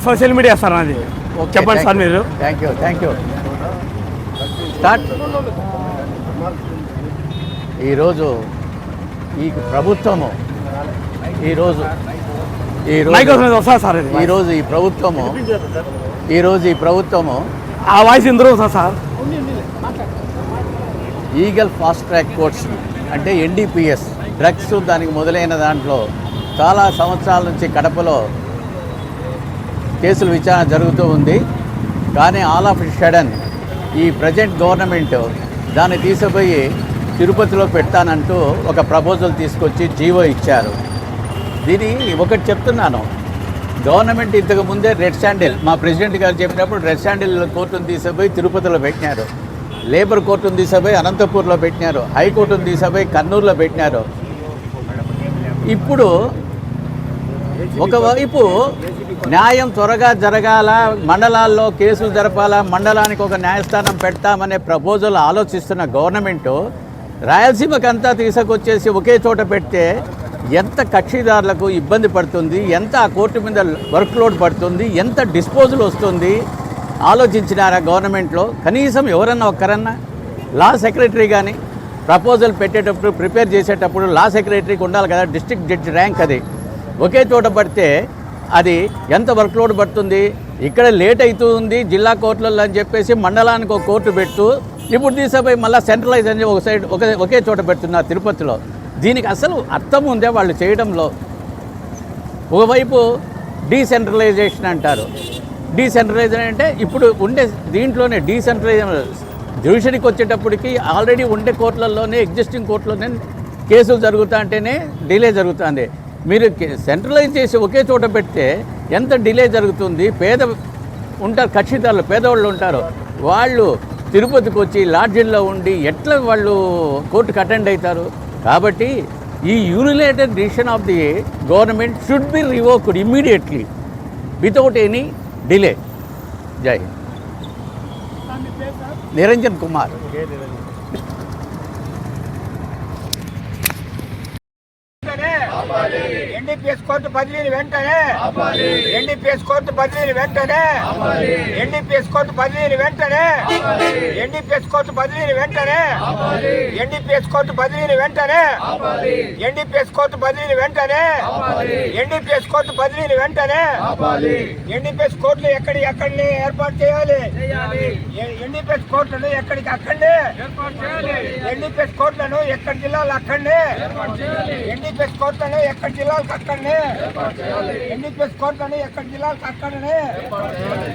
Social media sir అది చెప్పండి sir మీరు. Thank you thank you start ఈరోజు ఈ ప్రభుత్వము ఈరోజు వస్తుంది సార్ ఈరోజు ఈ ప్రభుత్వము ఈరోజు ఈ ప్రభుత్వము ఆ వాయిస్ ఇందులో sir? Eagle fast track courts అంటే ఎన్డీపీఎస్ డ్రగ్స్ దానికి మొదలైన దాంట్లో చాలా సంవత్సరాల నుంచి కడపలో కేసుల విచారణ జరుగుతూ ఉంది. కానీ ఆల్ ఆఫ్ షడన్ ఈ ప్రజెంట్ గవర్నమెంట్ దాన్ని తీసుకుపోయి తిరుపతిలో పెడతానంటూ ఒక ప్రపోజల్ తీసుకొచ్చి జీవో ఇచ్చారు. దీని ఒకటి చెప్తున్నాను. గవర్నమెంట్ ఇంతకు ముందే రెడ్ శాండిల్ మా ప్రెసిడెంట్ గారు చెప్పినప్పుడు రెడ్ శాండిల్ కోర్టును తీసుకుపోయి తిరుపతిలో పెట్టినారు. లేబర్ కోర్టును తీసుకుపోయి అనంతపూర్లో పెట్టినారు. హైకోర్టును తీసుకుపోయి కర్నూలులో పెట్టినారు. ఇప్పుడు ఒకవైపు న్యాయం త్వరగా జరగాల మండలాల్లో కేసులు జరపాలా మండలానికి ఒక న్యాయస్థానం పెడతామనే ప్రపోజల్ ఆలోచిస్తున్న గవర్నమెంటు రాయలసీమకంతా తీసుకొచ్చేసి ఒకే చోట పెడితే ఎంత కక్షిదారులకు ఇబ్బంది పడుతుంది ఎంత ఆ కోర్టు మీద వర్క్ లోడ్ పడుతుంది ఎంత డిస్పోజల్ వస్తుంది ఆలోచించినారా గవర్నమెంట్లో? కనీసం ఎవరన్నా ఒక్కరన్నా? లా సెక్రటరీ కానీ ప్రపోజల్ పెట్టేటప్పుడు ప్రిపేర్ చేసేటప్పుడు లా సెక్రటరీకి ఉండాలి కదా డిస్ట్రిక్ట్ జడ్జి ర్యాంక్ అది. ఒకే చోట పడితే అది ఎంత వర్క్లోడ్ పడుతుంది? ఇక్కడ లేట్ అవుతుంది జిల్లా కోర్టులలో అని చెప్పేసి మండలానికి ఒక కోర్టు పెట్టు ఇప్పుడు తీసుకుపోయి మళ్ళీ సెంట్రలైజ్ అని ఒక సైడ్ ఒక ఒకే చోట పెడుతున్నారు తిరుపతిలో. దీనికి అసలు అర్థం ఉందే వాళ్ళు చేయడంలో. ఒకవైపు డీసెంట్రలైజేషన్ అంటారు. డీసెంట్రలైజేషన్ అంటే ఇప్పుడు ఉండే దీంట్లోనే డీసెంట్రలైజేషన్ జ్యుడిషరీకి వచ్చేటప్పటికి ఆల్రెడీ ఉండే కోర్టులలోనే ఎగ్జిస్టింగ్ కోర్టులోనే కేసులు జరుగుతా అంటేనే డిలే జరుగుతుంది. మీరు సెంట్రలైజ్ చేసి ఒకే చోట పెడితే ఎంత డిలే జరుగుతుంది? పేద ఉంటారు కక్షిదారులు పేదవాళ్ళు ఉంటారు. వాళ్ళు తిరుపతికి వచ్చి లాడ్జిల్లో ఉండి ఎట్లా వాళ్ళు కోర్టుకు అటెండ్ అవుతారు? కాబట్టి ఈ unilateral decision of the government should be revoked immediately without any delay Jai Hind. Niranjan Kumar. NDPS court బదిలీని వెంటనే ఎన్డీపీఎస్ కోర్టు బదిలీని వెంటనే ఎన్డీపీఎస్ కోర్టు బదిలీని వెంటనే ఎన్డీపీఎస్ కోర్టు బదిలీని వెంటనే ఎన్డీపీఎస్ కోర్టు బదిలీని వెంటనే ఎన్డీపీఎస్ కోర్టు బదిలీని వెంటనే ఎన్డీపీఎస్ కోర్టు బదిలీని వెంటనే ఎన్డీపీఎస్ కోర్టులు ఎక్కడి ఎక్కడిని ఏర్పాటు చేయాలి ఎన్డీపీఎస్ కోర్టులను ఎక్కడికి అక్కడనే ఎన్డీపీఎస్ కోర్టులను ఎక్కడి జిల్లాలు అక్కడనే ఎన్డీపీఎస్ కోర్టులను ఎక్కడి జిల్లాలకు అక్కడనే ఎన్డీపీఎస్ కోర్టులను ఎక్కడ జిల్లాలకు అక్కడనే